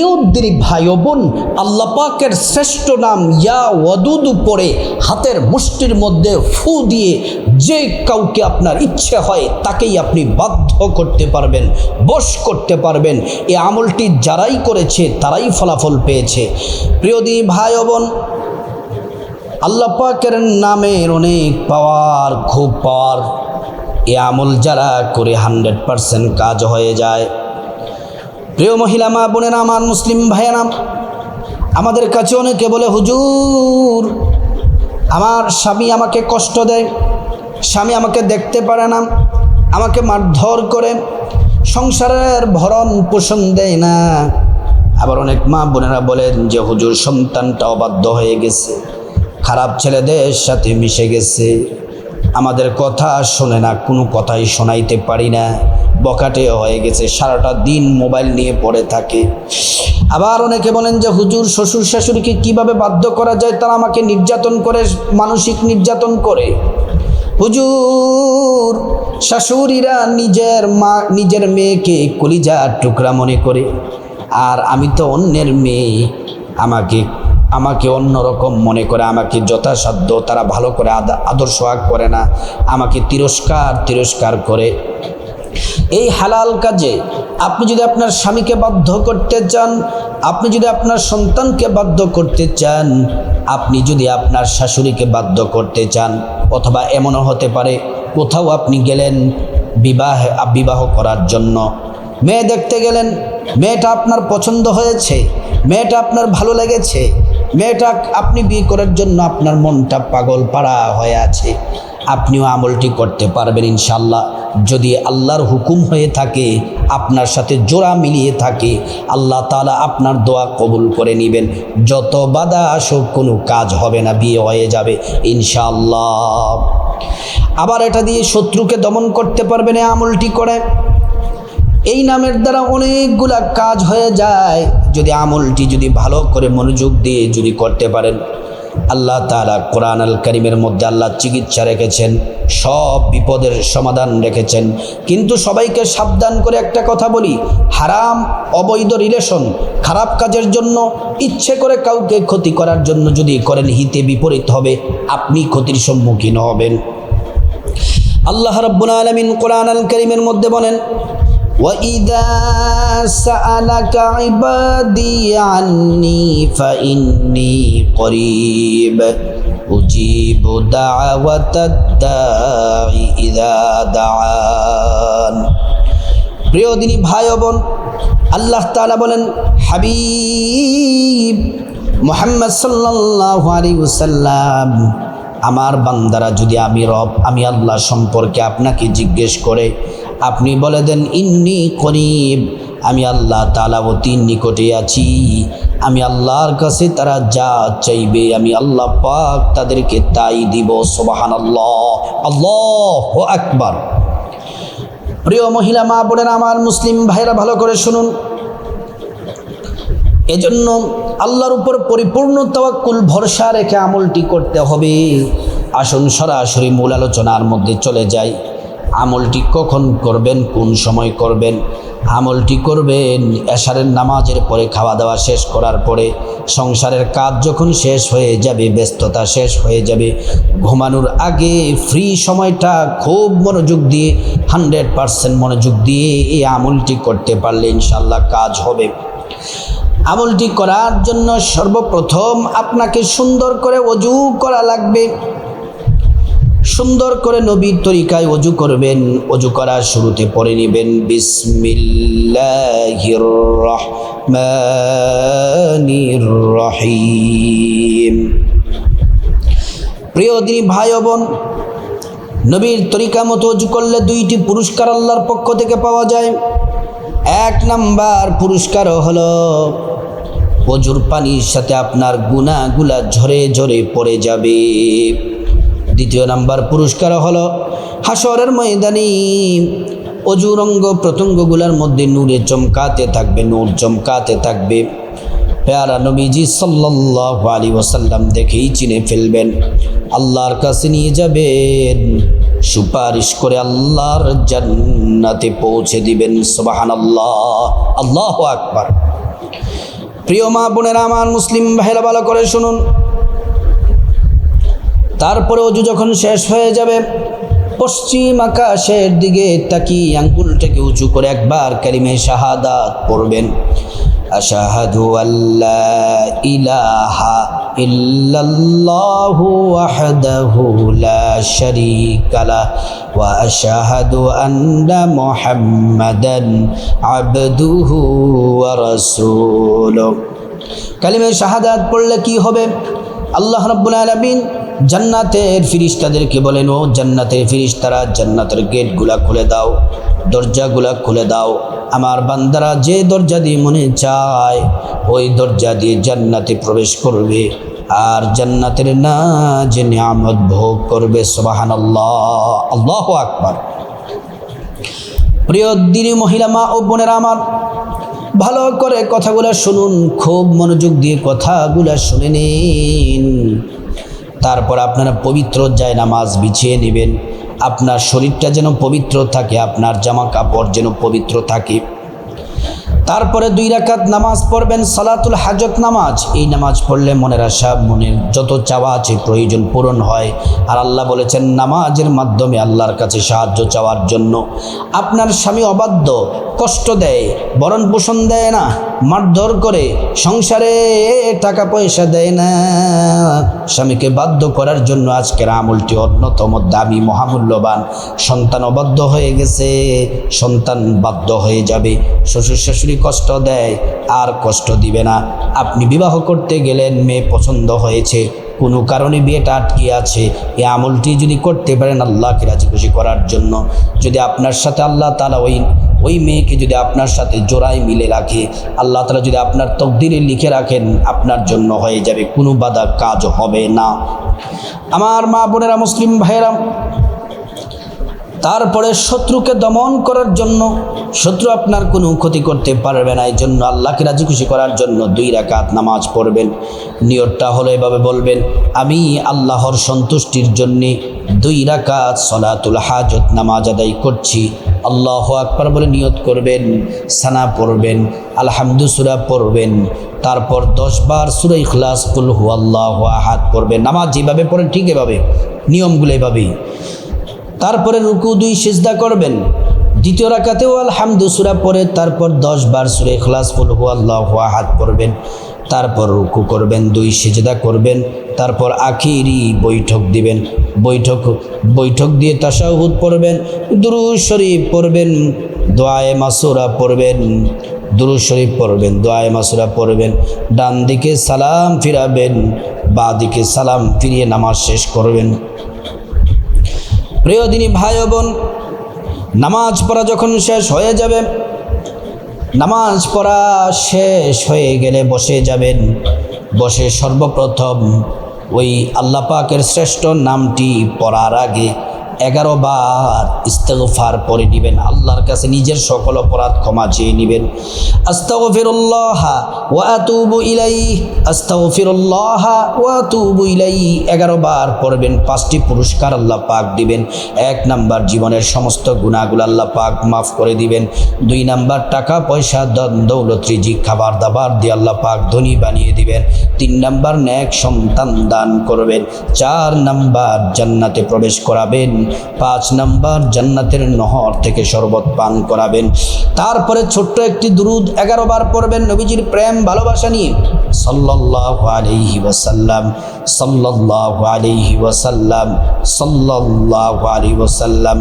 প্রিয় দিনী ভাই বোন আল্লাহ পাকের শ্রেষ্ঠ নাম ইয়া ওয়াদুদ পড়ে হাতের মুষ্টির মধ্যে ফু দিয়ে যে কাউকে আপনার ইচ্ছে হয় তাকেই আপনি বাধ্য করতে পারবেন, বশ করতে পারবেন। এই আমলটি যারাই করেছে তারাই ফলাফল পেয়েছে। প্রিয় ভাই বোন, আল্লাহ পাকের নামের অনেক পাওয়ার, খুব পাওয়ার। এ আমল যারা করে হান্ড্রেড পারসেন্ট কাজ হয়ে যায়। প্রিয় মহিলা মা বোনেরা, আমার মুসলিম ভাইয়েরা, আমাদের কাছে অনেকে বলে, হুজুর, আমার স্বামী আমাকে কষ্ট দেয়, স্বামী আমাকে দেখতে পারে না, আমাকে মারধর করে, সংসারের ভরণ পোষণ দেয় না। আবার অনেক মা বোনেরা বলেন যে, হুজুর, সন্তানটা অবাধ্য হয়ে গেছে, খারাপ ছেলেদের সাথে মিশে গেছে, আমাদের কথা শোনে না, কোনো কথাই শোনাইতে পারি না। বকাটে হয়ে গেছে, সারাটা দিন মোবাইল নিয়ে পড়ে থাকে। আবার অনেকে বলেন যে, হুজুর, শ্বশুর শাশুড়িকে কীভাবে বাধ্য করা যায়? তারা আমাকে নির্যাতন করে, মানসিক নির্যাতন করে। হুজুর, শাশুড়িরা নিজের মা, নিজের মেয়েকে কলিজার টুকরা মনে করে, আর আমি তো অন্যের মেয়ে, আমাকে আমাকে অন্যরকম মনে করে, আমাকে যথাসাধ্য তারা ভালো করে আদা- আদর সোহাগ করে না, আমাকে তিরস্কার তিরস্কার করে। এই হালাল কাজে আপনি যদি আপনার স্বামীকে বাধ্য করতে চান, আপনি যদি আপনার সন্তানকে বাধ্য করতে চান, আপনি যদি আপনার শাশুড়িকে বাধ্য করতে চান, অথবা এমনও হতে পারে কোথাও আপনি গেলেন বিবাহ বিবাহ করার জন্য। মেয়ে দেখতে গেলেন, মেয়েটা আপনার পছন্দ হয়েছে, মেয়েটা আপনার ভালো লেগেছে, মেয়েটা আপনি বিয়ে করার জন্য আপনার মনটা পাগল পাড়া হয়ে আছে। আপনিও আমলটি করতে পারবেন ইনশাল্লাহ যদি আল্লাহর হুকুম হয়ে থাকে, আপনার সাথে জোড়া মিলিয়ে থাকে, আল্লাহ তালা আপনার দোয়া কবুল করে নেবেন। যত বাধা আসুক, কোনো কাজ হবে না, বিয়ে হয়ে যাবে ইনশাল্লাহ আবার এটা দিয়ে শত্রুকে দমন করতে পারবেন এই আমলটি করে। এই নামের দ্বারা অনেকগুলা কাজ হয়ে যায়। যদি আমলটি যদি ভালো করে মনোযোগ দিয়ে যদি করতে পারেন আল্লাহ তাআলা কোরআন আল করিমের মধ্যে আল্লাহ চিকিৎসা রেখেছেন, সব বিপদের সমাধান রেখেছেন। কিন্তু সবাইকে সাবধান করে একটা কথা বলি, হারাম অবৈধ রিলেশন খারাপ কাজের জন্য, ইচ্ছে করে কাউকে ক্ষতি করার জন্য যদি করেন, হিতে বিপরীত হবে, আপনি ক্ষতির সম্মুখীন হবেন। আল্লাহ রাব্বুল আলামিন কোরআন আল করিমের মধ্যে বলেন وَإِذَا سَأَلَكَ عِبَادِي عَنِّي فَإِنِّي قَرِيبٌ أُجِيبُ دَعْوَةَ الدَّاعِ إِذَا دَعَانِ প্রিয় দিনী ভাই ও বোন আল্লাহ তাআলা বলেন হাবিব মোহাম্মদ সাল্লাল্লাহু আলাইহি ওয়াসাল্লাম আমার বান্দারা যদি আমি রব আমি আল্লাহ সম্পর্কে আপনাকে জিজ্ঞেস করে আপনি বলে দেন, ইন্নি করিব, আমি আল্লাহ তালা নিকটে আছি। আমি আল্লাহর কাছে তারা যা চাইবে, আমি আল্লাহ পাক তাদেরকে তাই দিব সোবাহান আল্লাহ আল্লাহ আকবার। প্রিয় মহিলা, মা বোনেরা, আমার মুসলিম ভাইরা ভালো করে শুনুন। এজন্য আল্লাহর উপর পরিপূর্ণ তাওয়াক্কুল, ভরসা রেখে আমলটি করতে হবে। আসুন সরাসরি মূল আলোচনার মধ্যে চলে যাই। আমলটি কখন করবেন, কোন সময় করবেন? আমলটি করবেন এশারের নামাজের পরে খাওয়া দাওয়া শেষ করার পরে, সংসারের কাজ যখন শেষ হয়ে যাবে, ব্যস্ততা শেষ হয়ে যাবে, ঘুমানোর আগে ফ্রি সময়টা খুব মনোযোগ দিয়ে হান্ড্রেড পারসেন্ট মনোযোগ দিয়ে এই আমলটি করতে পারলে ইনশাল্লাহ কাজ হবে। আমলটি করার জন্য সর্বপ্রথম আপনাকে সুন্দর করে অজু করা লাগবে। সুন্দর করে নবীর তরিকায় অজু করবেন অজু করার শুরুতে পড়ে নেবেন রহিম। প্রিয় দিনী ভাই বোন, নবীর তরিকা মতো অজু করলে দুইটি পুরস্কার আল্লাহর পক্ষ থেকে পাওয়া যায়। এক নাম্বার পুরস্কার হলো অজুর পানির সাথে আপনার গুণাগুলা ঝরে ঝরে পড়ে যাবে। দ্বিতীয় নাম্বার পুরস্কার হলো হাসরের ময়দানে। অজুর অঙ্গ প্রত্যঙ্গগুলোর মধ্যে নূরে চমকাতে থাকবে, নূর চমকাতে থাকবে। পেয়ারা নবীজি সাল্লাল্লাহু আলাইহি ওয়াসাল্লাম দেখেই চিনে ফেলবেন, আল্লাহর কাছে নিয়ে যাবেন। সুপারিশ করে আল্লাহর জান্নাতে পৌঁছে দিবেন, সুবহানাল্লাহ, আল্লাহু আকবার। প্রিয় মা বোনেরা, আমার মুসলিম ভাইরা ভালো করে শুনুন। তারপরে অজু যখন শেষ হয়ে যাবে, পশ্চিম আকাশের দিকে তাকি আঙ্গুলটাকে উঁচু করে একবার কালিমে শাহাদাত পড়বেন। আশাহাদু আল্লাহ ইলাহা ইল্লাল্লাহু ওয়াহদাহু লা শারীকা লা ওয়া আশহাদু আন্না মুহাম্মাদান আবদুহু ওয়া রাসূলুহু। কালিমে শাহাদাত পড়লে কি হবে? আল্লাহ রাব্বুল আলামিন জান্নাতের ফিরিস্তাদেরকে বলেন ও জান্নাতের ফিরিস্তারা জান্নাতের গেটগুলা খুলে দাও, দরজাগুলা খুলে দাও। আমার বান্দারা যে দরজা দিয়ে মনে চায়, ওই দরজা দিয়ে জান্নাতে প্রবেশ করবে। আর জান্নাতের না যে নিয়ামত ভোগ করবে সোবাহান আল্লাহ আল্লাহ আকবার। প্রিয় দিনী মহিলা, মা ও বোনেরা আমার, ভালো করে কথাগুলা শুনুন, খুব মনোযোগ দিয়ে কথাগুলা শুনে নিন। তারপর আপনারা পবিত্র যায় নামাজ বিছিয়ে নেবেন। আপনার শরীরটা যেন পবিত্র থাকে, আপনার জামা কাপড় যেন পবিত্র থাকে। তারপরে দুই রাকাত নামাজ পড়বেন, সালাতুল হাজত নামাজ। এই নামাজ পড়লে মনের আশা, মনের যত চাওয়া আছে প্রয়োজন পূরণ হয়। আর আল্লাহ বলেছেন, নামাজের মাধ্যমে আল্লাহর কাছে সাহায্য চাওয়ার জন্য। আপনার স্বামী অবাধ্য, কষ্ট দেয়, বরণ পোষণ দেয় না, মারধর করে, সংসারে টাকা পয়সা দেয় না। স্বামীকে বাধ্য করার জন্য আজকের আমলটি অন্যতম দামি, মহামূল্যবান। সন্তান অবাধ্য হয়ে গেছে, সন্তান বাধ্য হয়ে যাবে। শ্বশুর শাশুড়ি কষ্ট দেয়, আর কষ্ট দিবে না। আপনি বিবাহ করতে গেলেন, মেয়ে পছন্দ হয়েছে। কোনো কারণে বিয়েটা আটকে আছে। এই আমলটি যদি করতে পারেন, আল্লাহকে রাজি খুশি করার জন্য। যদি আপনার সাথে আল্লাহ তালা ওই ওই মেয়েকে যদি আপনার সাথে জোড়ায় মিলে রাখে, আল্লাহ তালা যদি আপনার তকদিরে লিখে রাখেন, আপনার জন্য হয়ে যাবে। কোনো বাধা কাজ হবে না। আমার মা বোনেরা মুসলিম ভাইয়েরা তারপরে শত্রুকে দমন করার জন্য শত্রু আপনার কোনো ক্ষতি করতে পারবে না। এই জন্য আল্লাহকে রাজি খুশি করার জন্য দুই রাকাত নামাজ পড়বেন। নিয়তটা হলো এভাবে বলবেন, আমি আল্লাহর সন্তুষ্টির জন্যে দুই রাকাত সলাতুল হাজত নামাজ আদায় করছি। আল্লাহ আকবার বলে নিয়ত করবেন, সানা পড়বেন, আলহামদু সুরা পড়বেন, তারপর দশ বার সুরা ইখলাস, কুল হু আল্লাহ আহাদ পড়বেন। নামাজ যেভাবে পড়েন ঠিক এভাবে, নিয়মগুলো এভাবেই। তারপরে রুকু দুই সিজদা করবেন। দ্বিতীয় রাকাতেও আলহামদু, সুরা পরে তারপর দশ বার সুরে খলাস ফুল হু আল্লাহ হাত পড়বেন। তারপর রুকু করবেন, দুই সিজদা করবেন। তারপর আখিরি বৈঠক দিবেন। বৈঠক বৈঠক দিয়ে তাসাহুদ পড়বেন দুরু শরীফ পড়বেন, দোয়ায়ে মাসুরা পড়বেন দুরু শরীফ পড়বেন, দোয়ায়ে মাসুরা পড়বেন। ডান দিকে সালাম ফিরাবেন বা দিকে সালাম ফিরিয়ে নামাজ শেষ করবেন। প্রিয় দিনী ভাই বোন, নামাজ পড়া যখন শেষ হয়ে যাবে, নামাজ পড়া শেষ হয়ে গেলে বসে যাবেন। বসে সর্বপ্রথম ওই আল্লাপাকের শ্রেষ্ঠ নামটি পড়ার আগে এগারো বার ইস্তেগফার পরে নেবেন। আল্লাহর কাছে নিজের সকল অপরাধ ক্ষমা চেয়ে নেবেন। আস্তাগফিরুল্লাহ ওয়া আতুবু ইলাইহি। আস্তাগফিরুল্লাহ ওয়া আতুবু ইলাইহি। এগারো বার পড়বেন, পাঁচটি পুরস্কার আল্লাহ পাক দিবেন। এক নাম্বার জীবনের সমস্ত গুণাগুলো আল্লাহ পাক মাফ করে দিবেন। দুই নাম্বার টাকা, পয়সা দৌলত, রিজিক, খাবার দাবার দিয়ে আল্লাহ পাক ধনী বানিয়ে দিবেন। তিন নাম্বার ন্যাক সন্তান দান করবেন। চার নাম্বার, জান্নাতে প্রবেশ করাবেন। পাঁচ নাম্বার জান্নাতের নহর থেকে শরবত পান করাবেন। তারপরে ছোট্ট একটি দুরুদ এগারো বার পড়বেন নবীজির প্রেম, ভালোবাসা নিয়ে। সাল্লাল্লাহু আলাইহি ওয়াসাল্লাম, সাল্লাল্লাহু আলাইহি ওয়াসাল্লাম, সাল্লাল্লাহু আলাইহি ওয়াসাল্লাম।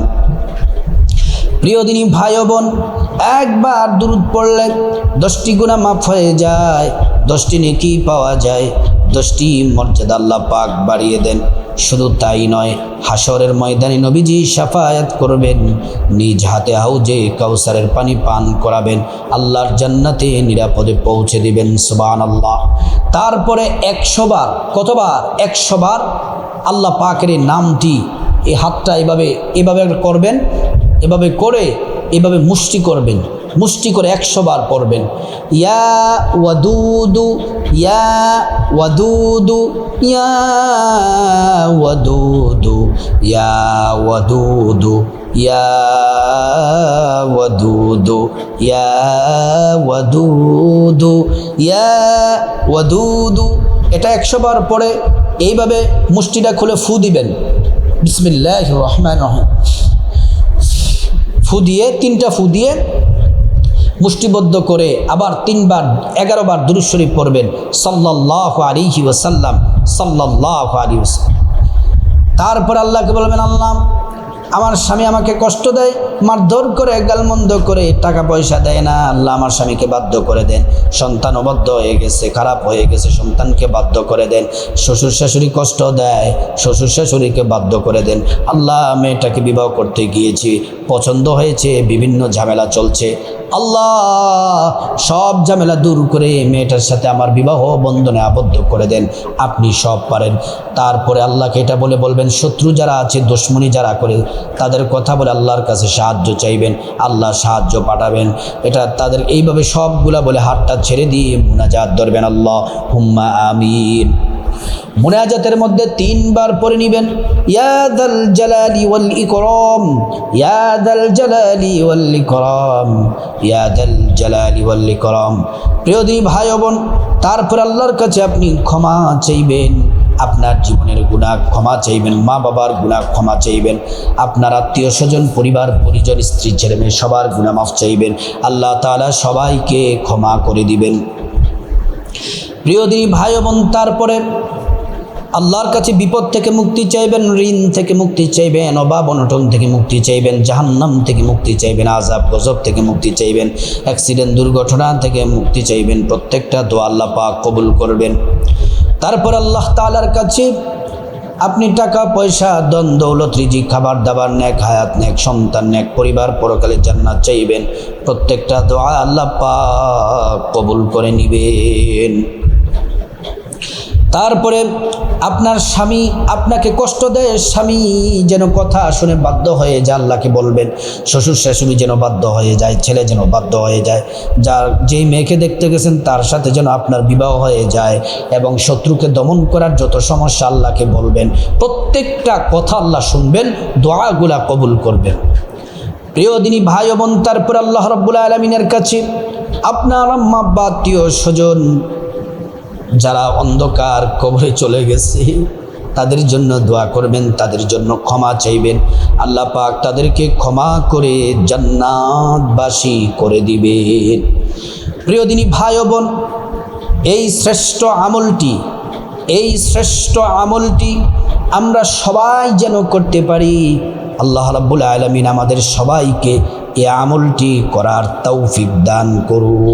প্রিয় দিনী ভাই বোন, একবার দুরুদ পড়লে দশটি গুণা মাফ হয়ে যায়, দশটি নেকি পাওয়া যায়। দশটি মর্যাদা আল্লাহ পাক বাড়িয়ে দেন। শুধু তাই নয় হাসরের ময়দানে নবীজি সাফায়াত করবেন, নিজ হাতে হাউজে কাউসারের পানি পান করাবেন, আল্লাহর জান্নাতে নিরাপদে পৌঁছে দিবেন সুবান আল্লাহ তারপরে একশোবার কতবার? একশোবার আল্লাহ পাকের নামটি, এই হাতটা এভাবে এভাবে করবেন, এভাবে করে, এভাবে মুষ্টি করবেন। মুষ্টি করে একশো বার পড়বেন। ইয়া ওয়াদুদু ইয়া ওয়াদুদু ইয়া ওয়াদুদু ইয়া ওয়াদুদু, ইয়া ইয়া ইয়া এটা একশো বার পরে এইভাবে মুষ্টিটা খুলে ফু দিবেন। বিসমিল্লাহ রহমান রহিম। ফু দিয়ে, তিনটা ফু দিয়ে মুষ্টিবদ্ধ করে আবার তিনবার, এগারোবার বার দুরুশরীফ পড়বেন। সাল্লাহ আলিহি ওসাল্লাম সাল্লাহ আলী ওসাল্লাম তারপর আল্লাহকে বলবেন, আল্লাহ আমার স্বামী আমাকে কষ্ট দেয়, মারধর করে, গালমন্দ করে টাকা পয়সা দেয় না। আল্লাহ আমার স্বামীকে বাধ্য করে দেন। সন্তান অবদ্ধ হয়ে গেছে, খারাপ হয়ে গেছে, সন্তানকে বাধ্য করে দেন। শ্বশুর শাশুড়ি কষ্ট দেয় শ্বশুর শাশুড়িকে বাধ্য করে দেন। আল্লাহ, মেয়েটাকে বিবাহ করতে গিয়েছি, পছন্দ হয়েছে, বিভিন্ন ঝামেলা চলছে। আল্লাহ, সব ঝামেলা দূর করে মেয়েটার সাথে আমার বিবাহ বন্ধনে আবদ্ধ করে দেন। আপনি সব পারেন। তারপরে আল্লাহকে এটা বলে বলবেন, শত্রু যারা আছে, দুশ্মনী যারা করে তাদের কথা বলে আল্লাহর কাছে সাহায্য চাইবেন আল্লাহ সাহায্য পাঠাবেন। এটা তাদের এইভাবে সবগুলা বলে হাতটা ছেড়ে দিয়ে মুনাজাত ধরবেন আল্লাহ। হুম্মা আমিন। মুনাজাতের মধ্যে তিনবার পরে নিবেন ইয়াদাল জালালি ওয়াল ইকরাম ইয়াদাল জালালি ওয়াল ইকরাম ইয়াদাল জালালি ওয়াল ইকরাম। প্রিয় দিনী ভাই বোন, তারপর আল্লাহর কাছে আপনি ক্ষমা চাইবেন। আপনার জীবনের গুণা ক্ষমা চাইবেন মা বাবার গুণা ক্ষমা চাইবেন, আপনার আত্মীয় স্বজন, পরিবার, পরিজন, স্ত্রী, ছেলে মেয়ে সবার গুণা মাফ চাইবেন, আল্লাহ তাআলা সবাইকে ক্ষমা করে দিবেন। প্রিয় দিনী ভাই বোন, তারপরে আল্লাহর কাছে বিপদ থেকে মুক্তি চাইবেন, ঋণ থেকে মুক্তি চাইবেন, অভাব, অনটন থেকে মুক্তি চাইবেন, জাহান্নাম থেকে মুক্তি চাইবেন আজাব গজব থেকে মুক্তি চাইবেন, অ্যাক্সিডেন্ট, দুর্ঘটনা থেকে মুক্তি চাইবেন, প্রত্যেকটা দোয়া কবুল করবেন। তারপর আল্লাহ তালার কাছে আপনি টাকা, পয়সা দন দৌলত রিজি খাবার, দাবার, ন্যাক, হায়াত, ন্যাক, সন্তান, ন্যাক, পরিবার পরকালে জান্নাত চাইবেন। প্রত্যেকটা দোয়া আল্লাহ পাক কবুল করে নিবেন। তারপরে আপনার স্বামী আপনাকে কষ্ট দেয়, স্বামী যেন কথা শুনে বাধ্য হয়ে যায়, আল্লাহকে বলবেন, শ্বশুর শাশুড়ি যেন বাধ্য হয়ে যায়, ছেলে যেন বাধ্য হয়ে যায়, যার যেই মেয়েকে দেখতে গেছেন, তার সাথে যেন আপনার বিবাহ হয়ে যায় এবং শত্রুকে দমন করার যত সমস্যা আল্লাহকে বলবেন, প্রত্যেকটা কথা আল্লাহ শুনবেন, দোয়াগুলা কবুল করবেন। প্রিয় দিনী ভাই বোন, তারপর আল্লাহ রব্বুল আলমিনের কাছে আপনার আম্মা আত্মীয়, স্বজন যারা অন্ধকার কবরে চলে গেছে, তাদের জন্য দোয়া করবেন, তাদের জন্য ক্ষমা চাইবেন। আল্লাহ পাক তাদেরকে ক্ষমা করে জান্নাতবাসী করে দিবেন। প্রিয় দিনী ভাই বোন, এই শ্রেষ্ঠ আমলটি, এই শ্রেষ্ঠ আমলটি আমরা সবাই যেন করতে পারি। আল্লাহ রাব্বুল আলমিন আমাদের সবাইকে এই আমলটি করার তৌফিক দান করুন।